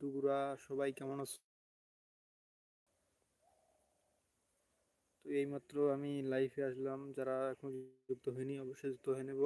বন্ধুগুরা সবাই কেমন আছো? তো এইমাত্র আমি লাইফে আসলাম, যারা এখন যুক্ত হয়নি, অবশ্যই যুক্ত হয়ে নেব।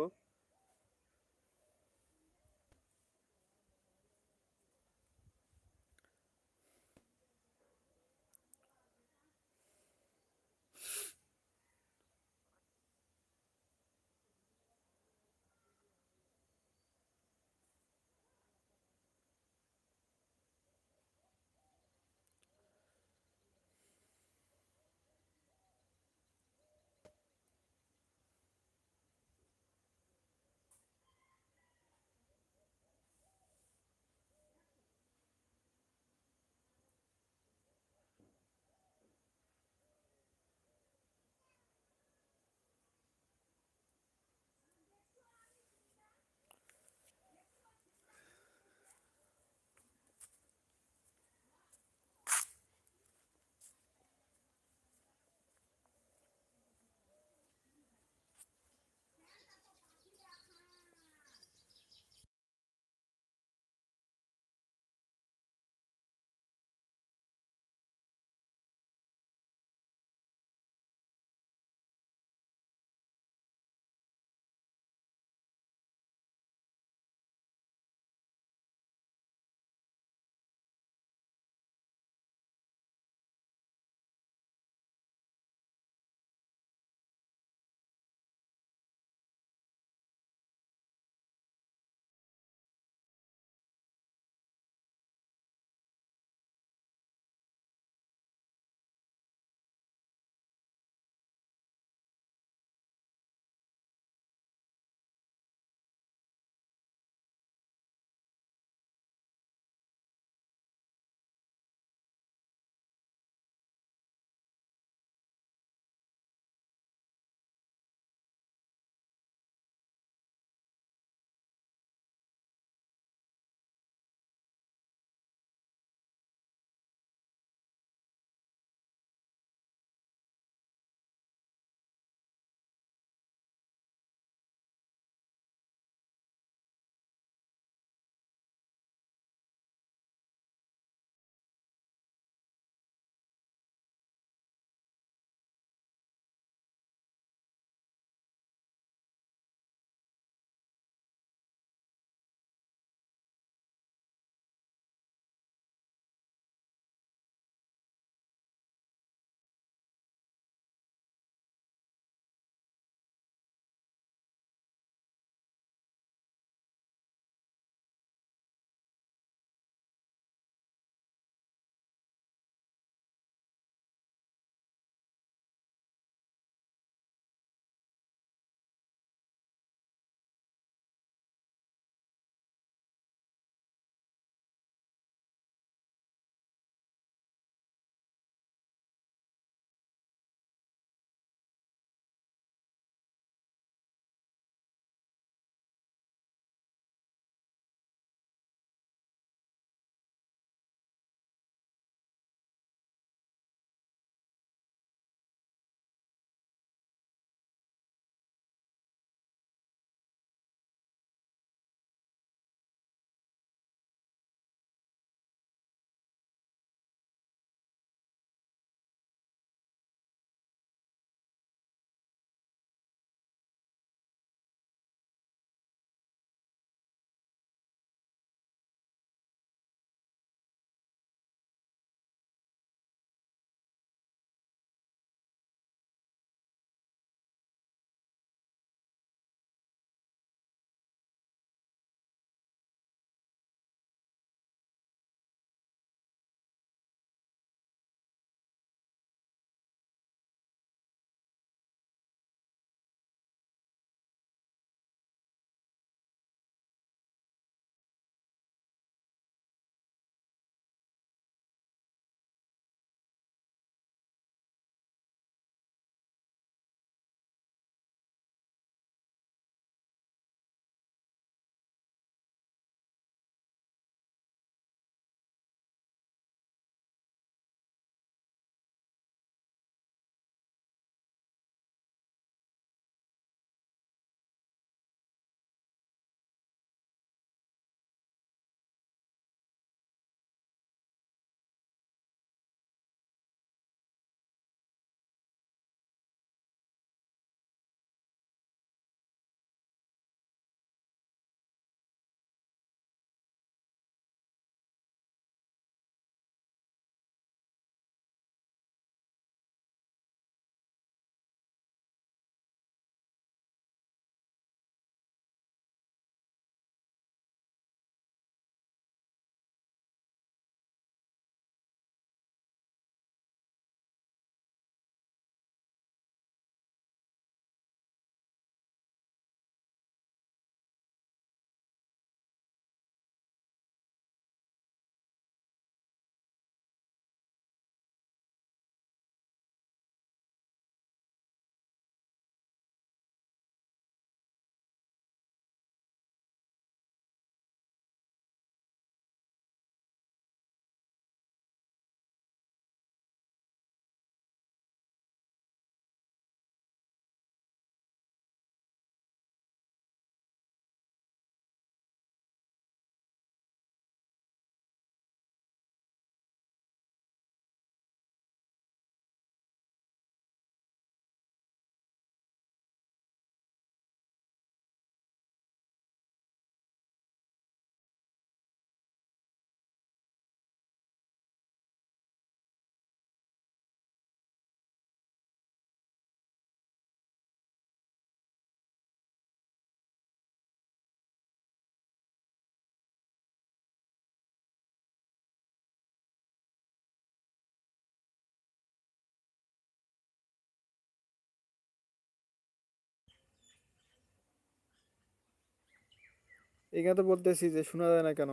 এখানে তো বলতেছি যে শোনা যায় না কেন?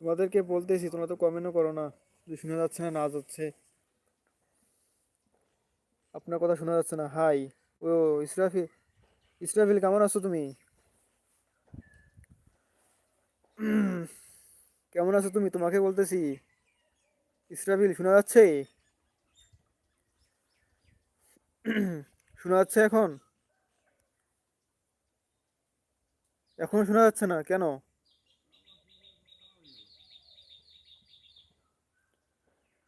তোমাদেরকে বলতেছি, তোমরা তো কমেন্টও করো না যে শোনা যাচ্ছে না না যাচ্ছে। আপনার কথা শোনা যাচ্ছে না। হাই ও ইসরাফিল ইসরাফিল, কেমন আছো তুমি? কেমন আছো তুমি? তোমাকে বলতেছি, ইসরাফিল, শোনা যাচ্ছে? শোনা যাচ্ছে এখন? এখনও শোনা যাচ্ছে না, কেন?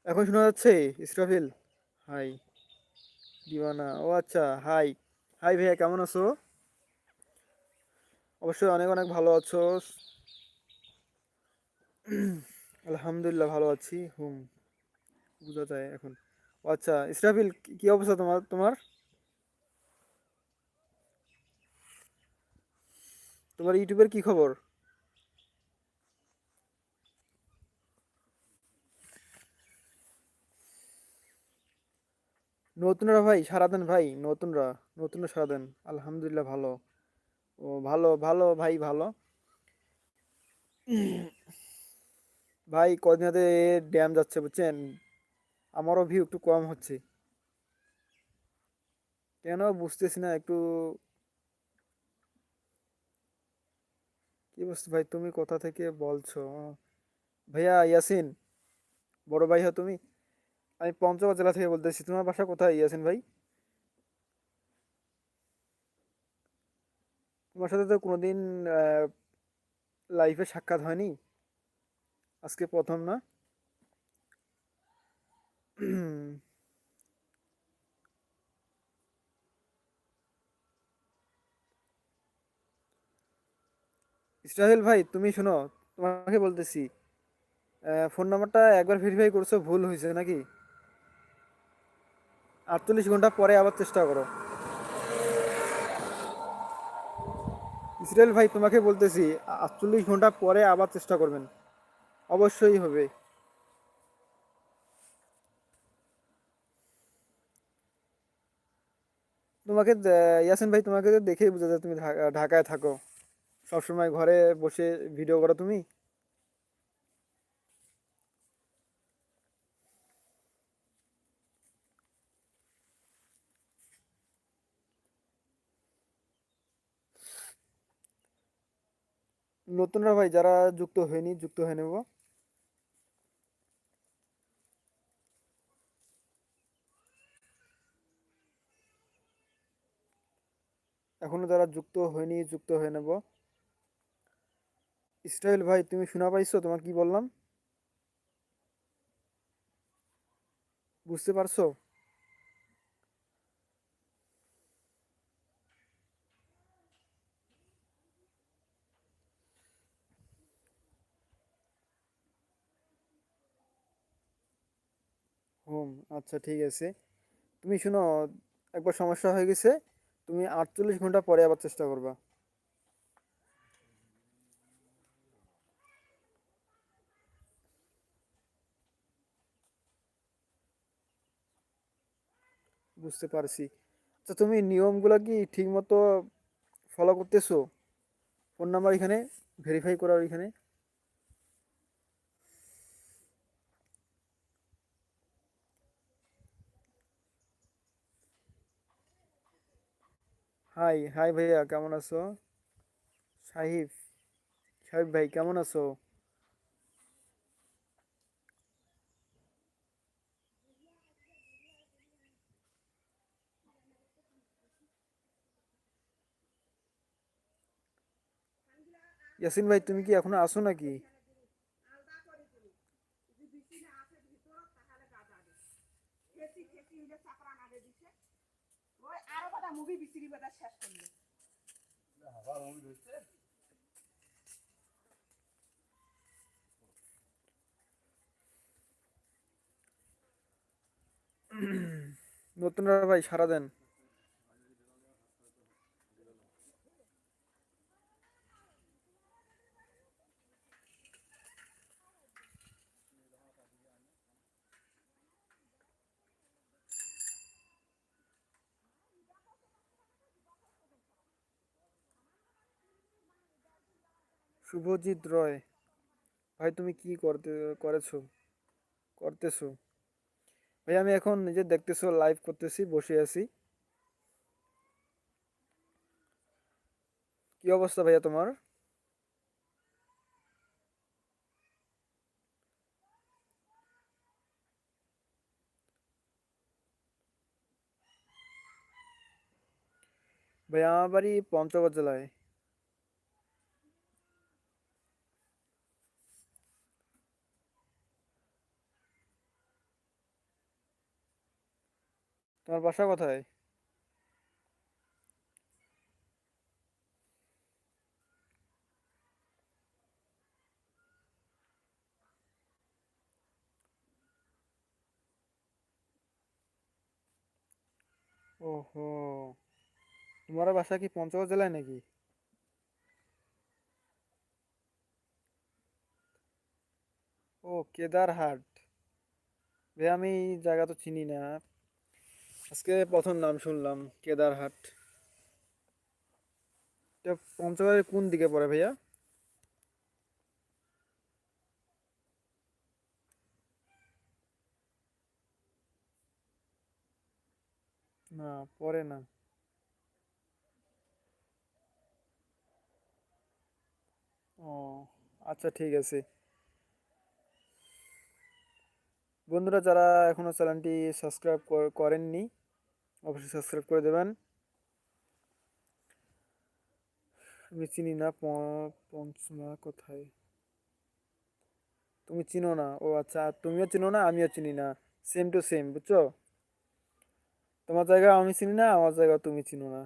এখন শোনা যাচ্ছে? ইসরাফিল? হাই, দিওয়ানা, ও আচ্ছা হাই। হাই ভাইয়া, কেমন আছো? অবশ্যই অনেক অনেক ভালো আছো। আলহামদুলিল্লাহ, ভালো আছি। হুম, বোঝা যায় এখন। আচ্ছা ইসরাফিল, কি অবস্থা তোমার তোমার? তোমার ইউটিউবের কি খবর? নতুনরা ভাই সারা দেন ভাই, নতুনরা নতুনরা সারা দেন আলহামদুলিল্লাহ ভালো। ও ভালো ভালো ভাই ভালো। ভাই, কদিন হাতে ড্যাম যাচ্ছে, বুঝছেন? আমারও ভিউ একটু কম হচ্ছে। কেন বুঝতেছি না, একটু কি বুঝতে ভাই? তুমি কোথা থেকে বলছো? ভাইয়া, ইয়াসিন, বড় ভাই হো তুমি। আমি পঞ্চগড় জেলা থেকে বলতেছি। তোমার বাসা কোথায় ইয়াসিন ভাই? তোমার সাথে তো কোনোদিন লাইফে সাক্ষাৎ হয়নি। আজকে প্রথম না? ইসরাহেল ভাই, তুমি শোনো, তোমাকে বলতেছি ফোন নাম্বারটা একবার ভেরিফাই করছ, ভুল হয়েছে নাকি? আটচল্লিশ ঘণ্টা পরে আবার চেষ্টা করো। ইসরায়েল ভাই, তোমাকে বলতেছি, আটচল্লিশ ঘণ্টা পরে আবার চেষ্টা করবেন। অবশ্যই হবে। তোমাকে ইয়াসিন ভাই, তোমাকে দেখেই বোঝা যায়, তুমি ঢাকা- ঢাকায় থাকো। সবসময় ঘরে বসে ভিডিও করো তুমি? নতুনরা ভাই, যারা যুক্ত হয়নি, যুক্ত হয়ে নেব। এখনও যারা যুক্ত হয়নি, যুক্ত হয়ে নেব। ইসরায়েল ভাই, তুমি শোনা পাইছো? তোমার কি বললাম? বুঝতে পারছ? হুম আচ্ছা ঠিক আছে। তুমি শোনো, একবার সমস্যা হয়ে গেছে, তুমি আটচল্লিশ ঘণ্টা পরে আবার চেষ্টা করবা। বুঝতে পারছি। তো তুমি নিয়মগুলো কি ঠিক মতো ফলো করতেছো? ফোন নাম্বার এখানে ভেরিফাই করার এখানে। হাই হাই ভাইয়া, কেমন আছো? সাহিব সাহিব ভাই, কেমন আছো? ইয়াসিন ভাই তুমি কি এখনও আসো নাকি? নতুনরা ভাই সারা দেন। শুভজিৎ রয়। ভাই, তুমি কি করতে, করেছ? করতেছো? ভাই, আমি এখন নিজে দেখতেছো লাইভ করতেছি, বসে আছি। কি অবস্থা ভাইয়া তোমার? ভাইয়া, আমার বাড়ি পঞ্চগড় জেলায়। তোমার বাসা কোথায়? ওহো, তোমার বাসা কি পঞ্চগড় জেলায় নাকি? ও, কেদারহাট। ভাই আমি জায়গা তো চিনি না। আজকে প্রথম নাম শুনলাম, কেদারহাট। পঞ্চগড়ের কোন দিকে পড়ে ভাইয়া? না পরে না। ও আচ্ছা ঠিক আছে। বন্ধুরা, যারা এখনও চ্যানেলটি সাবস্ক্রাইব করেননি অবশ্যই সাবস্ক্রাইব করে দেবেন। আমি চিনি না পঞ্চমা কোথায়? তুমি চিনো না? ও আচ্ছা তুমিও চিনো না, আমিও চিনি না। সেম টু সেম বুঝছ? তোমার জায়গা আমি চিনি না, আমার জায়গা তুমি চিনো না।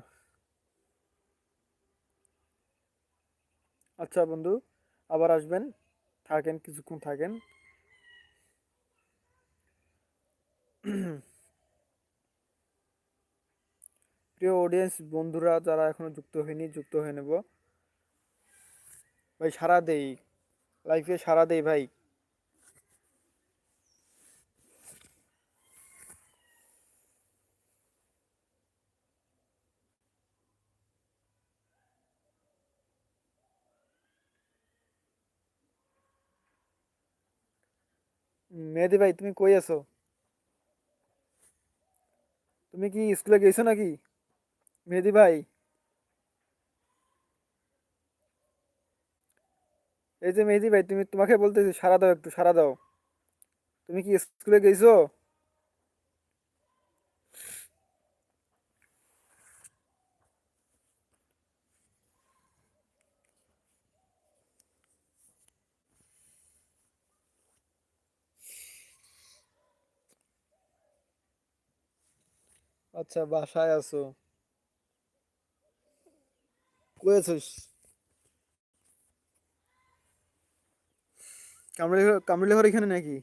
আচ্ছা বন্ধু, আবার আসবেন। থাকেন, কিছুক্ষণ থাকেন। প্রিয় অডিয়েন্স বন্ধুরা যারা এখনও যুক্ত হয়নি, যুক্ত হয়ে নেব। ভাই সারা দেই। লাইফে সারা দেই, ভাই। মেহেদি ভাই, তুমি কই আছো? তুমি কি স্কুলে গেছো নাকি? মেহেদি ভাই। এই যে মেহেদি ভাই, তুমি, তোমাকে বলতেছি, সারা দাও একটু, সারা দাও। তুমি কি স্কুলে গেছো আচ্ছা বাসায় আছো। কই আছিস কামড়ে কামড়িলে ঘর এখানে নাকি?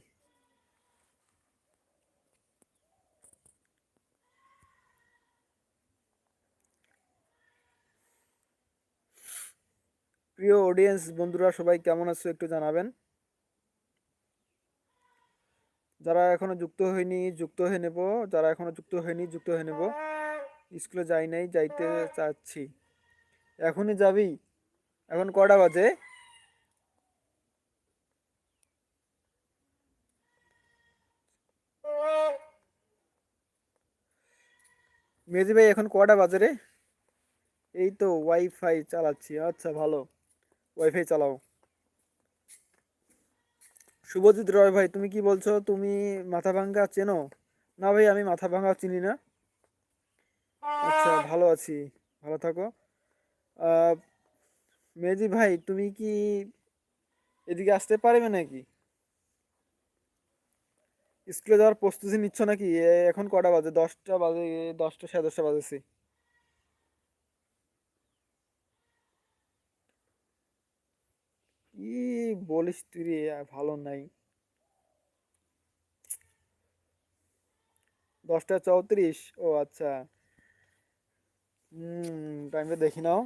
প্রিয় অডিয়েন্স বন্ধুরা, সবাই কেমন আছো একটু জানাবেন। যারা এখনও যুক্ত হয়নি, যুক্ত হয়ে নেব। যারা এখনও যুক্ত হয়নি, যুক্ত হয়ে নেব। স্কুলে যাই নাই, যাইতে চাচ্ছি। এখনই যাবি? এখন কটা বাজে? মেজি ভাই, এখন কটা বাজে রে? এই তো ওয়াইফাই চালাচ্ছি। আচ্ছা ভালো। ওয়াইফাই চালাও। শুভজিৎ রয় ভাই, তুমি কি বলছো? তুমি মাথা ভাঙ্গা চেনো? না ভাই, আমি মাথাভাঙ্গা চিনি না। আচ্ছা ভালো আছি। ভালো থাকো। মেজি ভাই, তুমি কি এদিকে আসতে পারবে নাকি? স্কুলে যাওয়ার প্রস্তুতি নিচ্ছ নাকি? এখন কটা বাজে? দশটা বাজে, দশটা সাড়ে দশটা বাজেছি। কি বলিস তুই রে ভালো নাই। দশটা চৌত্রিশ? ও আচ্ছা। হুম টাইমটা দেখি নাও।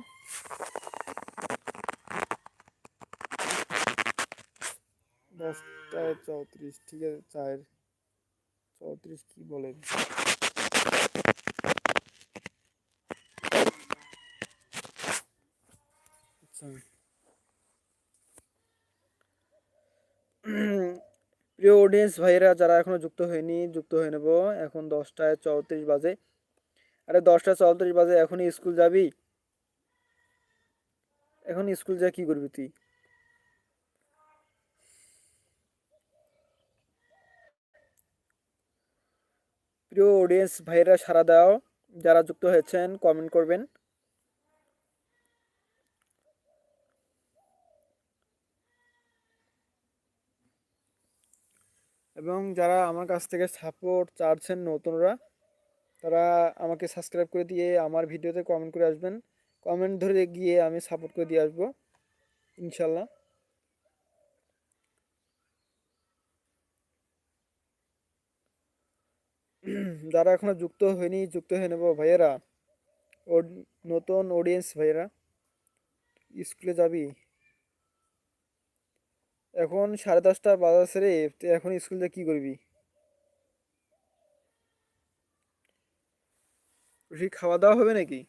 দশটায় চৌত্রিশ, ঠিক আছে, চার, চৌত্রিশ কি বলেন আচ্ছা। প্রিয় অডিয়েন্স ভাইয়েরা, যারা এখনও যুক্ত হয়নি, যুক্ত হয়ে নেব। এখন দশটায় চৌত্রিশ বাজে। আরে দশটা চৌত্রিশ বাজে, এখনই স্কুল যাবি? এখন স্কুল যা, কি করবি তুই? প্রিয় অডিয়েন্স ভাইয়েরা সারা দাও। যারা যুক্ত হয়েছেন কমেন্ট করবেন। এবং যারা আমার কাছ থেকে সাপোর্ট চাচ্ছেন নতুনরা তারা আমাকে সাবস্ক্রাইব করে দিয়ে আমার ভিডিওতে কমেন্ট করে আসবেন। কমেন্ট ধরে গিয়ে আমি সাপোর্ট করে দিয়ে আসব, ইনশাল্লাহ। যারা এখনও যুক্ত হয়নি, যুক্ত হয়ে নেব ভাইয়েরা। ও নতুন অডিয়েন্স ভাইয়েরা, স্কুলে যাবি? এখন সাড়ে দশটা বাজার সেরে এখন স্কুলে কি করবি? রুটি খাওয়া দাওয়া হবে নাকি?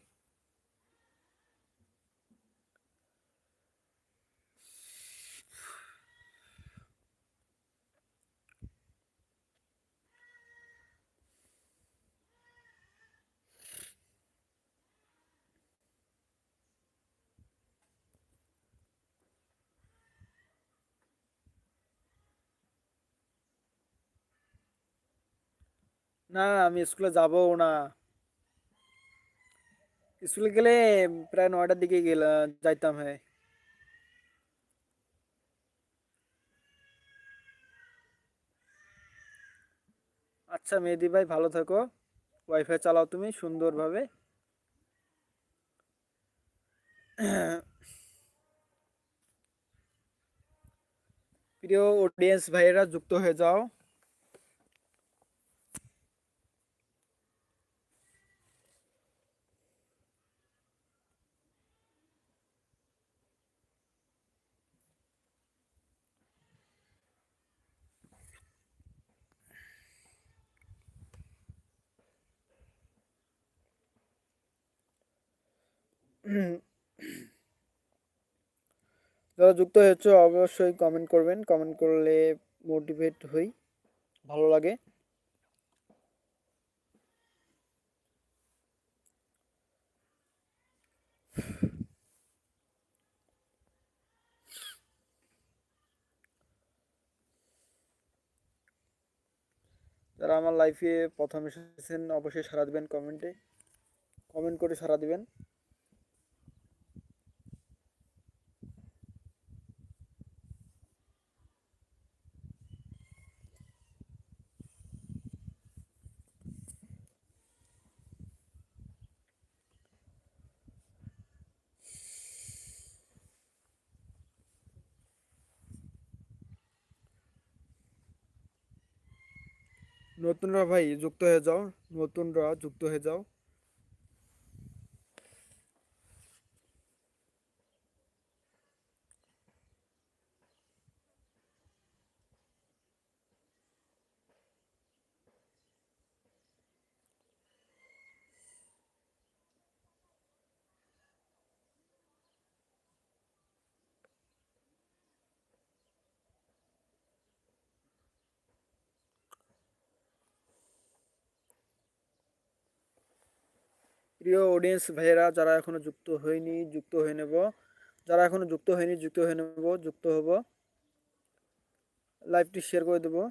না আমি স্কুলে যাব না। স্কুলে গেলে প্রায় নয়টার দিকে গেলাম যাইতাম হ্যাঁ। আচ্ছা মেহেদি ভাই, ভালো থাকো। ওয়াইফাই চালাও তুমি সুন্দরভাবে। প্রিয় অডিয়েন্স ভাইয়েরা যুক্ত হয়ে যাও। যারা যুক্ত হয়েছে, অবশ্যই কমেন্ট করবেন। কমেন্ট করলে মোটিভেট হই। ভালো লাগে। যারা আমার লাইফে প্রথম এসেছেন, অবশ্যই সাড়া দিবেন কমেন্টে কমেন্ট করে সাড়া দিবেন। নতুনরা ভাই যুক্ত হয়ে যাও নতুনরা যুক্ত হয়ে যাও। প্রিয় অডিয়েন্স ভাইয়েরা, যারা এখনও যুক্ত হয়নি, যুক্ত হয়ে নেব। যারা এখনও যুক্ত হয়নি, যুক্ত হয়ে নেব, যুক্ত হব। লাইভটি শেয়ার করে দেবো।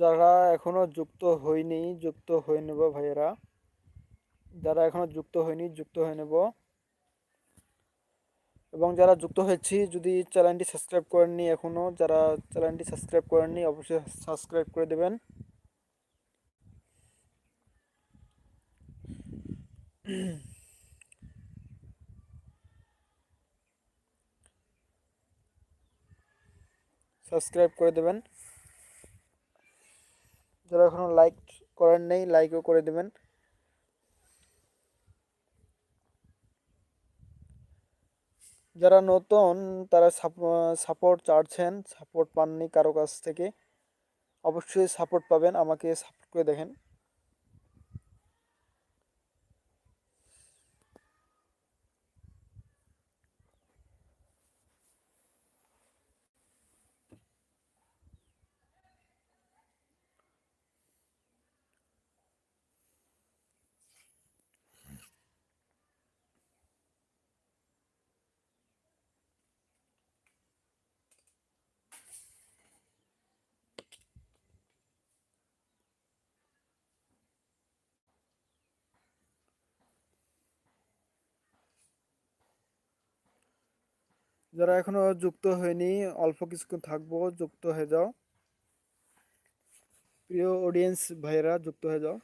যারা এখনও যুক্ত হয়নি, যুক্ত হয়ে নেব ভাইয়েরা। যারা এখনও যুক্ত হয়নি, যুক্ত হয়ে নেব। এবং যারা যুক্ত হয়েছি, যদি চ্যানেলটি সাবস্ক্রাইব করেননি এখনও যারা চ্যানেলটি সাবস্ক্রাইব করেননি, অবশ্যই সাবস্ক্রাইব করে দেবেন। সাবস্ক্রাইব করে দেবেন। যারা এখনও লাইক করেন নেই লাইকও করে দেবেন। যারা নতুন, তারা সাপোর্ট চাচ্ছেন সাপোর্ট পাননি কারও কাছ থেকে, অবশ্যই সাপোর্ট পাবেন, আমাকে সাপোর্ট করে দেখেন। যারা এখনও যুক্ত হয়নি, অল্প কিছুক্ষণ থাকব, যুক্ত হয়ে যাও। প্রিয় অডিয়েন্স ভাইয়েরা, যুক্ত হয়ে যাও।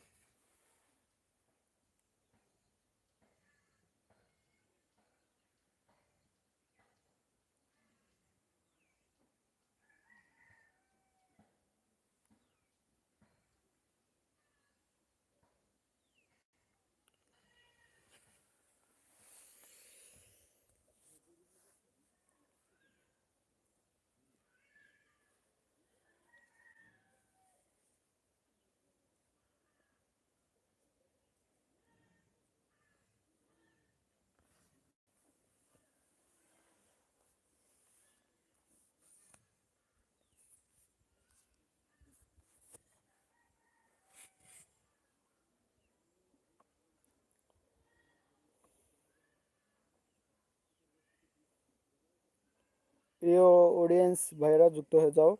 প্রিয় অডিয়েন্স ভাইরা যুক্ত হয়ে যাও।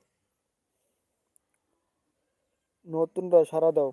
নতুনরা সারা দাও।